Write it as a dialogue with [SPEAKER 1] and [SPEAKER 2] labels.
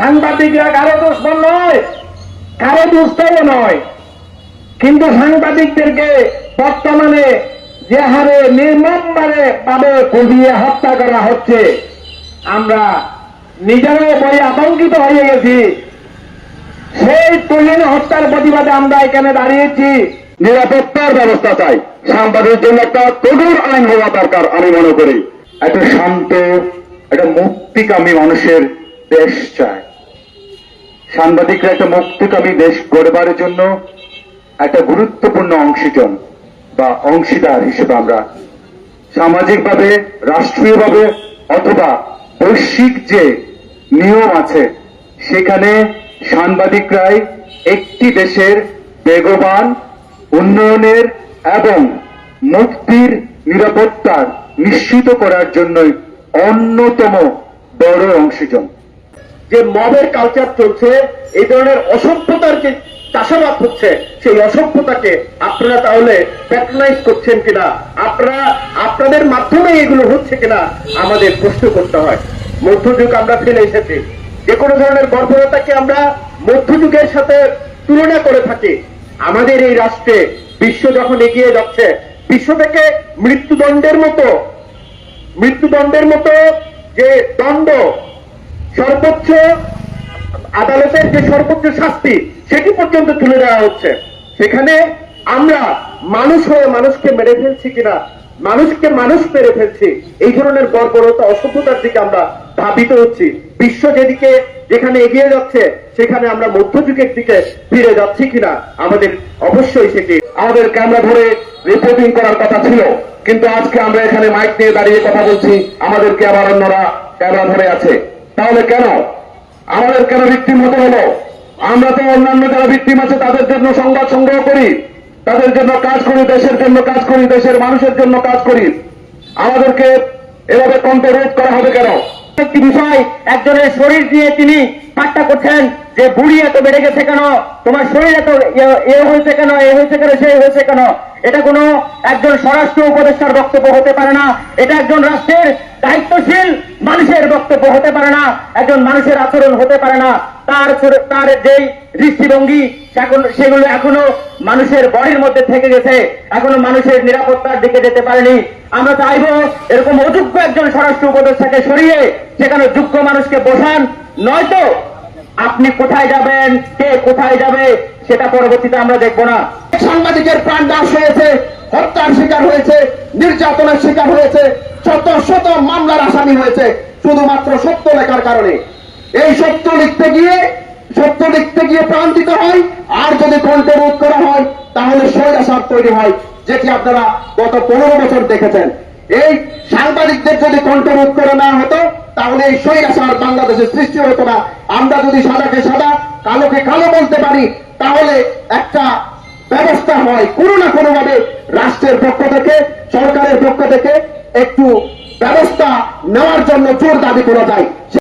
[SPEAKER 1] সাংবাদিকরা কারও দুশ্মন নয়, কারও দুষ্টাও নয়। কিন্তু সাংবাদিকদেরকে বর্তমানে যে হারে নির্মমভাবে ভাবে কুপিয়ে হত্যা করা হচ্ছে, আমরা নিজেরাও বড় আতঙ্কিত হয়ে গেছি। সেই তুহিন হত্যার প্রতিবাদে আমরা এখানে দাঁড়িয়েছি।
[SPEAKER 2] নিরাপত্তার ব্যবস্থা চাই। সাংবাদিকের জন্য একটা কঠোর আইন হওয়া দরকার, আমি মনে করি। একটা শান্ত, একটা মুক্তিকামী মানুষের দেশ চায় সাংবাদিকরা একটা মুক্তিকামী দেশ গড়বার জন্য একটা গুরুত্বপূর্ণ অংশীজন বা অংশীদার হিসেবে আমরা সামাজিকভাবে, রাষ্ট্রীয়ভাবে অথবা বৈশ্বিক যে নিয়ম আছে, সেখানে সাংবাদিকরাই একটি দেশের বেগবান, উন্নয়নের এবং মুক্তির নিরাপত্তার নিশ্চিত করার জন্যই অন্যতম বড় অংশীজন।
[SPEAKER 1] যে মবের কালচার চলছে, এই ধরনের অসভ্যতার যে চাষাবাদ হচ্ছে, সেই অসভ্যতাকে আপনারা তাহলে প্যাট্রোনাইজ করছেন কিনা? আপনারা, আপনাদের মাধ্যমে এগুলো হচ্ছে কিনা? আমাদের প্রশ্ন করতে হয়। মধ্যযুগ আমরা ফেলে এসেছি। যে কোনো ধরনের গর্ভরতাকে আমরা মধ্যযুগের সাথে তুলনা করে থাকি। আমাদের এই রাষ্ট্রে বিশ্ব যখন এগিয়ে যাচ্ছে, বিশ্ব থেকে মৃত্যুদণ্ডের মতো মৃত্যুদণ্ডের মতো যে দণ্ড সর্বোচ্চ আদালতের যে সর্বোচ্চ শাস্তি, সেটি পর্যন্ত তুলে দেওয়া হচ্ছে। সেখানে আমরা মানুষ হয়ে মানুষকে মেরে ফেলছি কিনা, মানুষকে মানুষ মেরে ফেলছি, এই ধরনের বর্বরতা, অসভ্যতার দিকে আমরা ধাবিত হচ্ছি। বিশ্ব যেদিকে যেখানে এগিয়ে যাচ্ছে, সেখানে আমরা মধ্যযুগের দিকে ফিরে যাচ্ছি কিনা, আমাদের অবশ্যই সেটি
[SPEAKER 2] আমাদের ক্যামেরা ধরে রিপোর্টিং করার কথা ছিল। কিন্তু আজকে আমরা এখানে মাইক নিয়ে দাঁড়িয়ে কথা বলছি, আমাদেরকে আবার অন্যরা ক্যামেরা ধরে আছে। তাহলে কেন? আমাদের কেন ভিত্তিম হতে হলো? আমরা তো অন্যান্য যারা ভিত্তিম আছে, তাদের জন্য সংবাদ সংগ্রহ করি। তাদের জন্য কাজ করি, দেশের জন্য কাজ করি, দেশের মানুষের জন্য কাজ করি। আমাদেরকে এভাবে কণ্ঠরোধ করা হবে কেন?
[SPEAKER 3] একটি বিষয়, একজনের শরীর দিয়ে তিনি ঠাট্টা করছেন যে বুড়ি এত বেড়ে গেছে কেন? তোমার শরীর এত এ- এ হয়েছে কেন? এ হয়েছে কেন? সে হয়েছে কেন? এটা কোনো একজন স্বরাষ্ট্র উপদেষ্টার বক্তব্য হতে পারে না। এটা একজন রাষ্ট্রের দায়িত্বশীল মানুষের বক্তব্য হতে পারে না, একজন মানুষের আচরণ হতে পারে না। তার তার যেই দৃষ্টিভঙ্গি সেগুলো- এখনও মানুষের বডির মধ্যে থেকে গেছে, এখনও মানুষের নিরাপত্তার দিকে যেতে পারেনি। আমরা চাইব এরকম অযোগ্য একজন স্বরাষ্ট্র উপদেষ্টাকে সরিয়ে সেখানে যোগ্য মানুষকে বসান। নয়তো আপনি কোথায় যাবেন, কে কোথায় যাবে, সেটা পরবর্তীতে আমরা দেখব না।
[SPEAKER 1] সাংবাদিকের প্রাণ দাস হয়েছে। হত্যার শিকার হয়েছে, নির্যাতনের শিকার হয়েছে, শত শত মামলার আসামি হয়েছে, শুধুমাত্র সত্য লেখার কারণে। এই সত্য লিখতে গিয়ে, সত্য লিখতে গিয়ে প্রাণ দিতে হয়, আর যদি কণ্ঠে রোধ করা হয়, তাহলে স্বৈরাচার তৈরি হয়, যেটি আপনারা গত পনেরো বছর দেখেছেন। এই সাংবাদিকদের যদি কণ্ঠ রোধ করে না হতো, তাহলে এই স্বৈরাচার বাংলাদেশে সৃষ্টি হতো না। আমরা যদি সাদাকে সাদা, কালোকে কালো বলতে পারি, তাহলে একটা ব্যবস্থা হয়। কোনো না কোনো ভাবে রাষ্ট্রের পক্ষ থেকে সরকারের পক্ষ থেকে একটু ব্যবস্থা নেওয়ার জন্য জোর দাবি করা যায়।